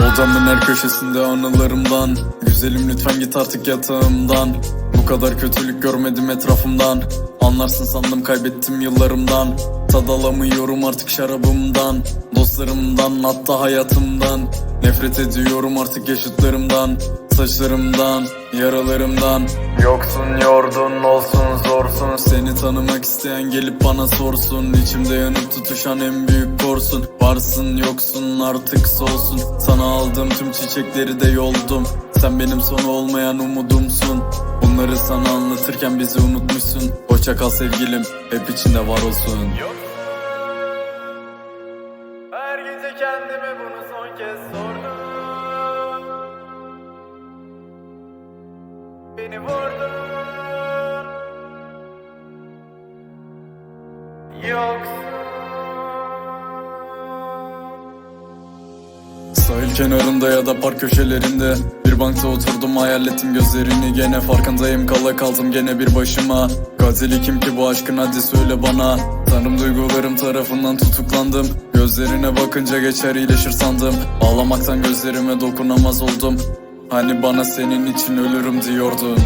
Odamın her köşesinde anılarımdan. Güzelim lütfen git artık yatağımdan. Bu kadar kötülük görmedim etrafımdan. Anlarsın sandım kaybettim yıllarımdan. Tad alamıyorum artık şarabımdan. Dostlarımdan hatta hayatımdan. Nefret ediyorum artık yaşıtlarımdan. Saçlarımdan, yaralarımdan. Yoksun yordun olsun zorsun. Seni tanımak isteyen gelip bana sorsun. İçimde yanıp tutuşan en büyük korsun Varsın yoksun artık solsun. Sana aldığım tüm çiçekleri de yoldum. Sen benim sonu olmayan umudumsun. Bunları sana anlatırken bizi unutmuşsun. Hoşça kal sevgilim hep içinde var olsun. Her gece kendime bunu son kez sordum Beni vurdun. Yoksun. Sahil kenarında ya da park köşelerinde. Bir bankta oturdum hayal ettim gözlerini Gene farkındayım. Kala kaldım gene bir başıma. Katili kim ki bu aşkın hadi söyle bana. Tanrım duygularım tarafından tutuklandım. Gözlerine bakınca geçer iyileşir sandım. Ağlamaktan gözlerime dokunamaz oldum Hani bana senin için ölürüm diyordun